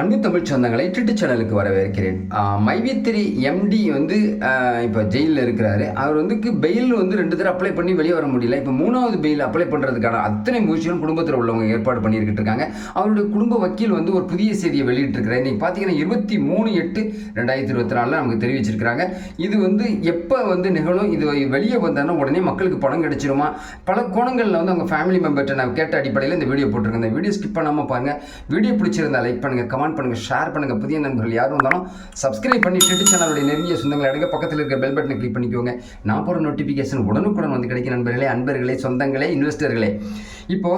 அன்பு தமிழ் சொந்தங்களை ட்விட்டர் சேனலுக்கு வரவேற்கிறேன். மைவித்திரி எம்டி வந்து இப்போ ஜெயிலில் இருக்கிறாரு. அவர் வந்து பெயில் வந்து ரெண்டு தடவை அப்ளை பண்ணி வெளியே வர முடியல. இப்போ மூணாவது பெயில் அப்ளை பண்ணுறதுக்கான அத்தனை முயற்சிகளும் குடும்பத்தில் உள்ளவங்க ஏற்பாடு பண்ணியிருக்கிட்டு இருக்காங்க. அவருடைய குடும்ப வக்கீல் வந்து ஒரு புதிய செய்தியை வெளியிட்டிருக்கிறார். இன்னைக்கு பார்த்தீங்கன்னா இருபத்தி மூணு எட்டு ரெண்டாயிரத்தி இருபத்தி நாலில் நமக்கு தெரிவிச்சிருக்கிறாங்க. இது வந்து எப்போ வந்து நிகழும்? இது வெளியே வந்தாலும் உடனே மக்களுக்கு பணம் கிடைச்சிருமா? பல கோணங்களில் வந்து அவங்க ஃபேமிலி மெம்பர்கிட்ட நான் கேட்ட அடிப்படையில் இந்த வீடியோ போட்டிருக்கேன். இந்த வீடியோ ஸ்கிப் பண்ணாமல் பாருங்கள் வீடியோ பிடிச்சிருந்தா லைக் பண்ணுங்கள் கமெண்ட் பண்ணுங்கள் ஷேர் பண்ணுங்கள் புதிய நண்பர்கள் யாரும் இருந்தாலும் சப்ஸ்கிரைப் பண்ணி ட்விட்டர் சேனலுடைய நெருங்கிய சொந்தங்கள் எடுங்க பக்கத்தில் இருக்கிற பெல் பட்டனை கிளிக் பண்ணிக்கோங்க. நான் போகிற நோட்டிஃபிகேஷன் உடனுக்குடன் வந்து கிடைக்கும் நண்பர்களே அன்பர்களே சொந்தங்களே இன்வெஸ்டர்களே இப்போ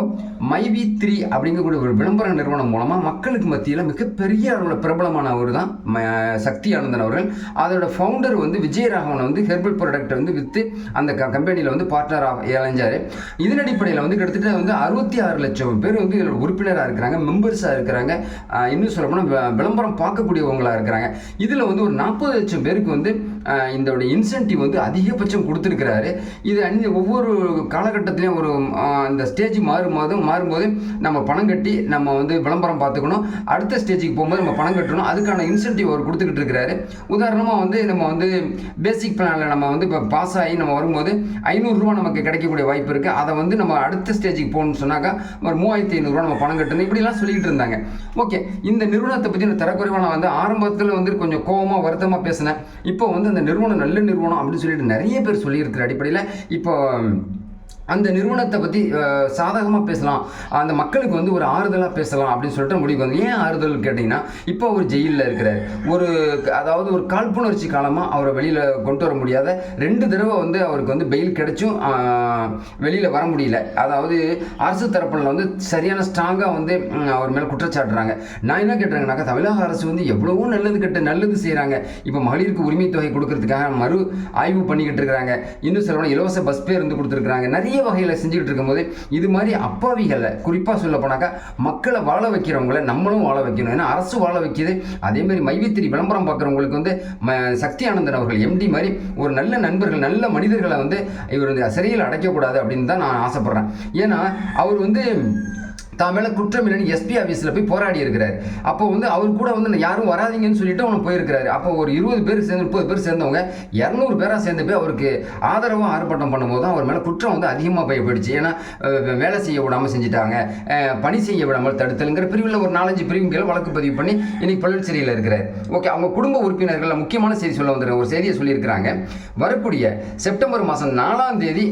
மைவி த்ரீ அப்படிங்கக்கூடிய ஒரு விளம்பர நிறுவனம் மூலமாக மக்களுக்கு மத்தியில் மிகப்பெரிய அளவில் பிரபலமான அவர் தான் சக்தி ஆனந்தன் அவர்கள். அதோட ஃபவுண்டர் வந்து விஜயராகவன் வந்து ஹெர்பல் ப்ராடக்ட் வந்து விற்று அந்த கம்பெனியில் வந்து பார்ட்னராக இளைஞ்சார் இதன் அடிப்படையில் வந்து கிட்டத்தட்ட வந்து அறுபத்தி ஆறு லட்சம் பேர் வந்து இதில் உறுப்பினராக இருக்கிறாங்க மெம்பர்ஸாக இருக்கிறாங்க. இன்னும் சொல்லப்போனால் விளம்பரம் பார்க்கக்கூடியவங்களாக இருக்கிறாங்க. இதில் வந்து ஒரு நாற்பது லட்சம் பேருக்கு வந்து இதோட இன்சென்டிவ் வந்து அதிகபட்சம் கொடுத்துருக்கிறாரு. இது அணி ஒவ்வொரு காலகட்டத்திலையும் ஒரு அந்த ஸ்டேஜ் மாறும்போது மாறும்போது நம்ம பணம் கட்டி நம்ம வந்து விளம்பரம் பார்த்துக்கணும். அடுத்த ஸ்டேஜுக்கு போகும்போது நம்ம பணம் கட்டணும். அதுக்கான இன்சென்டிவ் அவர் கொடுத்துக்கிட்டு இருக்கிறாரு. உதாரணமாக வந்து நம்ம வந்து பேசிக் பிளானில் நம்ம வந்து இப்போ பாஸ் ஆகி நம்ம வரும்போது ஐநூறுரூவா நமக்கு கிடைக்கக்கூடிய வாய்ப்பு இருக்குது அதை வந்து நம்ம அடுத்த ஸ்டேஜுக்கு போகணும்னு சொன்னாக்கா ஒரு மூவாயிரத்தி ஐநூறுரூவா நம்ம பணம் கட்டணும். இப்படிலாம் சொல்லிக்கிட்டு இருந்தாங்க. ஓகே இந்த நிறுவனத்தை பற்றி நான் தரக்குறைவாக நான் வந்து ஆரம்பத்தில் வந்து கொஞ்சம் கோவமாக வருத்தமாக பேசினேன். இப்போ வந்து அந்த நிறுவனம் நல்ல நிறுவனம் அப்படின்னு சொல்லிட்டு நிறைய பேர் சொல்லியிருக்கிற அடிப்படையில் இப்போ அந்த நிறுவனத்தை பற்றி சாதகமாக பேசலாம். அந்த மக்களுக்கு வந்து ஒரு ஆறுதலாக பேசலாம் அப்படின்னு சொல்லிட்டு முடிவுக்கு வந்து ஏன் ஆறுதல் கேட்டிங்கன்னா இப்போ அவர் ஜெயிலில் இருக்கிறார். ஒரு அதாவது ஒரு காழ்ப்புணர்ச்சி காலமாக அவரை வெளியில் கொண்டு வர முடியாத ரெண்டு தடவை வந்து அவருக்கு வந்து பெயில் கிடைச்சும் வெளியில் வர முடியல. அதாவது அரசு தரப்பில் வந்து சரியான ஸ்ட்ராங்காக வந்து அவர் மேலே குற்றச்சாட்டுறாங்க. நான் என்ன கேட்டுறேங்கனாக்கா தமிழக அரசு வந்து எவ்வளவோ நல்லது கெட்ட நல்லது செய்கிறாங்க இப்போ மகளிருக்கு உரிமை தொகை கொடுக்கறதுக்காக மறு ஆய்வு பண்ணிக்கிட்டு இருக்கிறாங்க. இன்னும் சொல்லணும் இலவச பஸ் பேருந்து கொடுத்துருக்குறாங்க. நிறைய வகையில் செஞ்சுக்கிட்டு இருக்கும்போது இது மாதிரி அப்பாவிகளை குறிப்பாக சொல்ல போனாக்கா மக்களை வாழ வைக்கிறவங்கள நம்மளும் வாழ வைக்கணும். ஏன்னா அரசு வாழ வைக்கிது. அதே மாதிரி மைவித்திரி விளம்பரம் பார்க்குறவங்களுக்கு வந்து ம சக்தி ஆனந்தன் அவர்கள் எம்டி மாதிரி ஒரு நல்ல நண்பர்கள் நல்ல மனிதர்களை வந்து இவர் வந்து சிறையில் அடைக்கக்கூடாது அப்படின்னு தான் நான் ஆசைப்பட்றேன். ஏன்னா அவர் வந்து தான் மேலே குற்றம் இல்லைன்னு எஸ்பி ஆஃபீஸில் போய் போராடி இருக்கிறார். அப்போ வந்து அவர் கூட வந்து யாரும் வராதீங்கன்னு சொல்லிட்டு அவனை போயிருக்கிறாரு. அப்போ ஒரு இருபது பேர் சேர்ந்து முப்பது பேர் சேர்ந்தவங்க இரநூறு பேராக சேர்ந்து போய் அவருக்கு ஆதரவாக ஆர்ப்பாட்டம் பண்ணும்போது தான் அவர் மேலே குற்றம் வந்து அதிகமாக போய் போயிடுச்சு. ஏன்னா வேலை செய்ய விடாமல் செஞ்சுட்டாங்க. பணி செய்ய விடாமல் தடுத்தலுங்கிற பிரிவில் ஒரு நாலஞ்சு பிரிவுகள் வழக்கு பதிவு பண்ணி இன்னைக்கு பள்ளி சிறையில் இருக்கிறார். ஓகே அவங்க குடும்ப உறுப்பினர்கள் முக்கியமான செய்தி சொல்ல வந்துடுற ஒரு செய்தியை சொல்லியிருக்கிறாங்க. வரக்கூடிய செப்டம்பர் மாதம் நாலாம் தேதி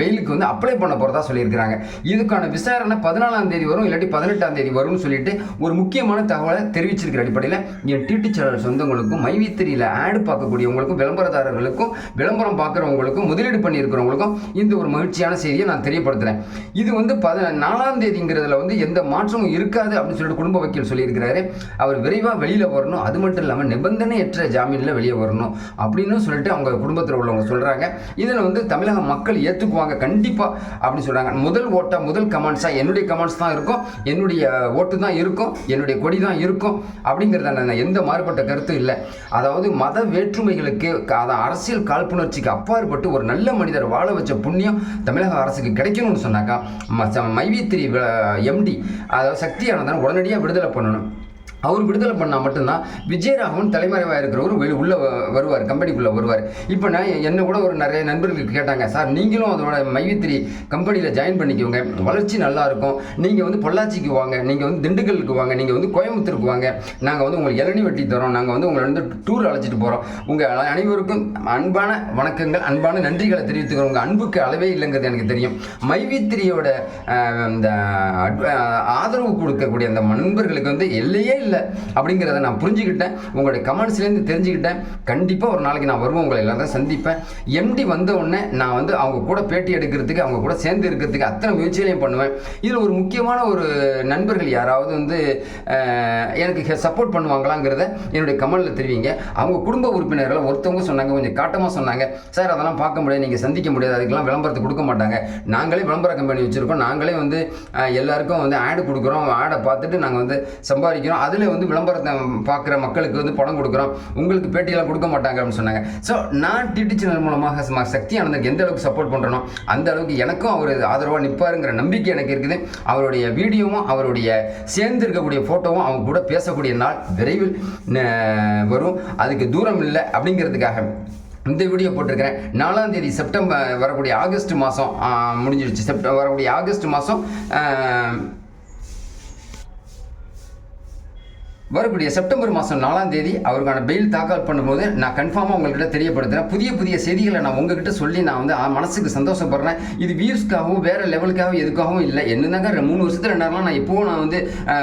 பெயிலுக்கு வந்து அப்ளை பண்ண போகிறதா சொல்லியிருக்கிறாங்க. இதுக்கான விசாரணை பதினாலாம் தேதி வரும் இல்லாட்டி பதினெட்டாம் தேதி வரும்னு சொல்லிட்டு ஒரு முக்கியமான தகவலை தெரிவிச்சிருக்கிற அடிப்படையில் என் டிடி சேனல் சொந்தங்களுக்கும் மைவித்திரியில் ஆடு பார்க்கக்கூடியவங்களுக்கும் விளம்பரதாரர்களுக்கும் விளம்பரம் பார்க்குறவங்களுக்கும் முதலீடு பண்ணியிருக்கிறவங்களுக்கும் இந்த ஒரு மகிழ்ச்சியான செய்தியை நான் தெரியப்படுத்துகிறேன் இது வந்து பத நாலாம் தேதிங்கிறதுல வந்து எந்த மாற்றமும் இருக்காது அப்படின்னு சொல்லிட்டு குடும்ப வக்கீல் சொல்லியிருக்கிறாரு. அவர் விரைவாக வெளியில் வரணும். அது மட்டும் இல்லாமல் நிபந்தனையற்ற ஜாமீனில் வெளியே வரணும் அப்படின்னு சொல்லிட்டு அவங்க குடும்பத்தில் உள்ளவங்க சொல்கிறாங்க இதில் வந்து தமிழக மக்கள் ஏற்றுக்குவாங்க கண்டிப்பாக அப்படின்னு சொல்கிறாங்க முதல் ஓட்டா முதல் கமெண்ட்ஸாக என்னுடைய கமெண்ட்ஸ் தான் இருக்கும். என்னுடைய ஓட்டு தான் இருக்கும். என்னுடைய கொடி தான் இருக்கும். அப்படிங்கிறத நான் எந்த மாறுபட்ட கருத்தும் இல்லை. அதாவது மத வேற்றுமைகளுக்கு அதை அதான் அரசியல் காழ்ப்புணர்ச்சிக்கு அப்பாற்பட்டு ஒரு நல்ல மனிதர் வாழ வச்ச புண்ணியம் தமிழக அரசுக்கு கிடைக்கணும்னு சொன்னாக்கா ம- ச- மைவித்திரி எம்டி அதாவது சக்தியானதான் உடனடியாக விடுதலை பண்ணணும். அவர் விடுதலை பண்ணால் மட்டும்தான் விஜயராகவன் தலைமறைவாக இருக்கிறவர் வெளி உள்ளே வருவார் கம்பெனிக்குள்ளே வருவார். இப்போ நான் என்ன கூட ஒரு நிறைய நண்பர்களுக்கு கேட்டாங்க சார் நீங்களும் அதோட மைவித்திரி கம்பெனியில் ஜாயின் பண்ணிக்கோங்க. வளர்ச்சி நல்லா இருக்கும். நீங்கள் வந்து பொள்ளாச்சிக்கு வாங்க. நீங்கள் வந்து திண்டுக்கலுக்கு வாங்க. நீங்கள் வந்து கோயம்புத்தூருக்கு வாங்க. நாங்கள் வந்து உங்களுக்கு இளநி வெட்டி தரோம். நாங்கள் வந்து உங்களை வந்து டூர் அழைச்சிட்டு போகிறோம் உங்கள் அனைவருக்கும் அன்பான வணக்கங்கள் அன்பான நன்றிகளை தெரிவித்துக்கிறோம். உங்கள் அன்புக்கு அளவே இல்லைங்கிறது எனக்கு தெரியும். மைவித்திரியோட இந்த அட்வ- ஆதரவு கொடுக்கக்கூடிய அந்த நண்பர்களுக்கு வந்து எல்லையே இல்லை. அப்படிங்கிறத நான் புரிஞ்சுக்கிட்டேன். உங்களுடைய கமெண்ட்ஸ்லேருந்து தெரிஞ்சுக்கிட்டேன். கண்டிப்பாக ஒரு நாளைக்கு நான் வருவேன். உங்களை எல்லாரும் சந்திப்பேன். எம்டி வந்த உடனே நான் வந்து அவங்க கூட பேட்டி எடுக்கிறதுக்கு அவங்க கூட சேர்ந்து இருக்கிறதுக்கு அத்தனை முயற்சிகளையும் பண்ணுவேன். இதில் ஒரு முக்கியமான ஒரு நண்பர்கள் யாராவது வந்து எனக்கு சப்போர்ட் பண்ணுவாங்களாங்கிறத என்னுடைய கமெண்ட்டில் தெரிவிங்க. அவங்க குடும்ப உறுப்பினர்கள் ஒருத்தவங்க சொன்னாங்க கொஞ்சம் காட்டமாக சொன்னாங்க. சார் அதெல்லாம் பார்க்க முடியாது. நீங்கள் சந்திக்க முடியாது. அதுக்கெல்லாம் விளம்பரத்துக்கு கொடுக்க மாட்டாங்க. நாங்களே விளம்பர கம்பெனி வச்சுருக்கோம். நாங்களே வந்து எல்லாருக்கும் வந்து ஆடு கொடுக்குறோம். ஆடை பார்த்துட்டு நாங்கள் வந்து சம்பாதிக்கிறோம். அதில் அதில் வந்து விளம்பரத்தை பார்க்குற மக்களுக்கு வந்து பணம் கொடுக்குறோம். உங்களுக்கு பேட்டியெல்லாம் கொடுக்க மாட்டாங்க அப்படின்னு சொன்னாங்க. ஸோ நான் டிடி சேனல் மூலமாக சக்தி ஆனந்தருக்கு எந்த அளவுக்கு சப்போர்ட் பண்ணுறனோ அந்த அளவுக்கு எனக்கும் அவர் ஆதரவாக நிற்பாருங்கிற நம்பிக்கை எனக்கு இருக்குது. அவருடைய வீடியோவும் அவருடைய சேர்ந்து இருக்கக்கூடிய ஃபோட்டோவும் அவங்க கூட பேசக்கூடிய நாள் விரைவில் வரும். அதுக்கு தூரம் இல்லை அப்படிங்கிறதுக்காக இந்த வீடியோ போட்டிருக்கிறேன். நாலாம் தேதி செப்டம்பர் வரக்கூடிய ஆகஸ்ட் மாதம் முடிஞ்சிடுச்சு செப்டம்பர் வரக்கூடிய ஆகஸ்ட் மாதம் வரக்கூடிய செப்டம்பர் மாதம் நாலாம் தேதி அவருக்கான பெயில் தாக்கல் பண்ணும்போது நான் கன்ஃபார்மாக உங்கள்கிட்ட தெரியப்படுத்துகிறேன் புதிய புதிய செய்திகளை நான் உங்ககிட்ட சொல்லி நான் வந்து மனசுக்கு சந்தோஷப்படுறேன். இது வியூஸ்க்காகவும் வேறு லெவலுக்காகவும் எதுக்காகவும் இல்லை. என்னதாங்க ரெ- மூணு வருஷத்தில் ரெண்டாயிரம் நான் எப்போவும் நான் வந்து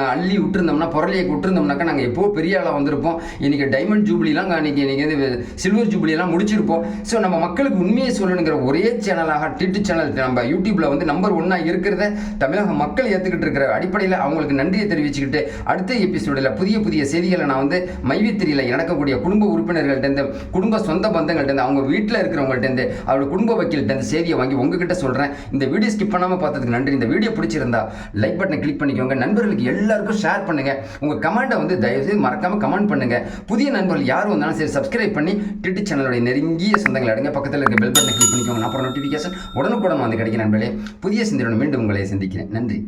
அள்ளி விட்டுருந்தோம்னா புரளியை விட்டுருந்தோம்னாக்கா நாங்கள் எப்போ பெரிய ஆளாக வந்திருப்போம். இன்றைக்கி டைமண்ட் ஜூப்ளிலாம் இன்றைக்கி இன்னைக்கு வந்து சில்வர் ஜூப்ளிலாம் முடிச்சிருப்போம். ஸோ நம்ம மக்களுக்கு உண்மையை சொல்லணுங்கிற ஒரே சேனலாக டிட்டு சேனல் நம்ம யூடியூப்பில் வந்து நம்பர் ஒன்னாக இருக்கிறத தமிழக மக்கள் ஏற்றுக்கிட்டு இருக்கிற அடிப்படையில் அவங்களுக்கு நன்றியை தெரிவிச்சுக்கிட்டு அடுத்த எபிசோடில் புதிய புதிய செய்திகளை நான் வந்து மைவித்திரியில் நடக்கக்கூடிய குடும்ப உறுப்பினர்கள்ட்டேருந்து குடும்ப சொந்த பந்தங்கள்ட்டேருந்து அவங்க வீட்டில் இருக்கிறவங்கள்ட்டேருந்து அவரோட குடும்ப வக்கீல்கிட்ட செய்தியை வாங்கி உங்ககிட்ட சொல்கிறேன் இந்த வீடியோ ஸ்கிப் பண்ணாமல் பார்த்ததுக்கு நன்றி. இந்த வீடியோ பிடிச்சிருந்தா லைக் பட்டனை கிளிக் பண்ணிக்கோங்க. நண்பர்களுக்கு எல்லாருக்கும் ஷேர் பண்ணுங்கள் உங்கள் கமெண்ட்டை வந்து தயவுசெய்து மறக்காமல் கமெண்ட் பண்ணுங்கள் புதிய நண்பர்கள் யார் வந்தாலும் சரி சப்ஸ்கிரைப் பண்ணி டிடி சேனலுடைய நெருங்கிய சொந்தங்கள் அடங்க. பக்கத்தில் இருக்க பெல் பட்டனை கிளிக் பண்ணிக்கோங்க. அப்புறம் நோட்டிஃபிகேஷன் உடனுக்குடன் வந்து கிடைக்கும் நண்பர்களே. புதிய சிந்தனை மீண்டும் உங்களை சந்திக்கிறேன். நன்றி.